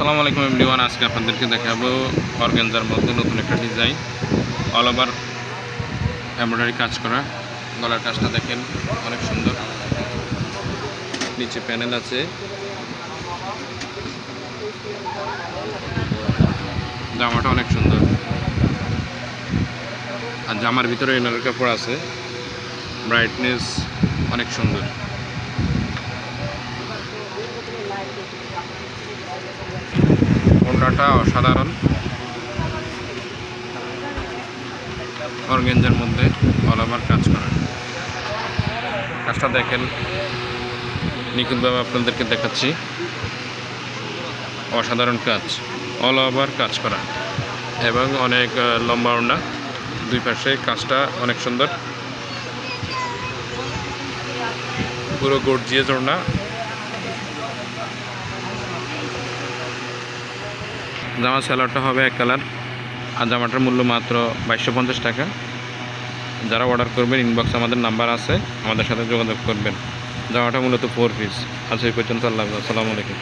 আসসালামু আলাইকুম এভরিওয়ান, আজকে আপনাদেরকে দেখাবো অর্গেনজার মধ্যে নতুন একটা ডিজাইন অল ওভার এমব্রয়ডারি কাজ করা। গলার কাজটা দেখেন, অনেক সুন্দর। নিচে প্যানেল আছে। জামাটা অনেক সুন্দর। আর জামার ভিতরে এনার কাপড় আছে। ব্রাইটনেস অনেক সুন্দর। ওড়নাটা অসাধারণ। অর্গেঞ্জের মধ্যে অল কাজ করা কাজটা দেখেন। নিখুঁতভাবে আপনাদেরকে দেখাচ্ছি। অসাধারণ কাজ। অল ওভার কাজ করা। এবং অনেক লম্বা ওড়না। দুই পাশে কাজটা অনেক সুন্দর। পুরো গর্জিয়াস ওড়না। জামা স্যালাডটা হবে এক কালার আর জামাটার মূল্য মাত্র বাইশশো পঞ্চাশ টাকা। যারা অর্ডার করবেন ইনবক্সে আমাদের নাম্বার আছে, আমাদের সাথে যোগাযোগ করবেন। জামাটা মূলত ফোর পিস আজ এই পর্যন্ত আল্লাহ আসসালামু আলাইকুম।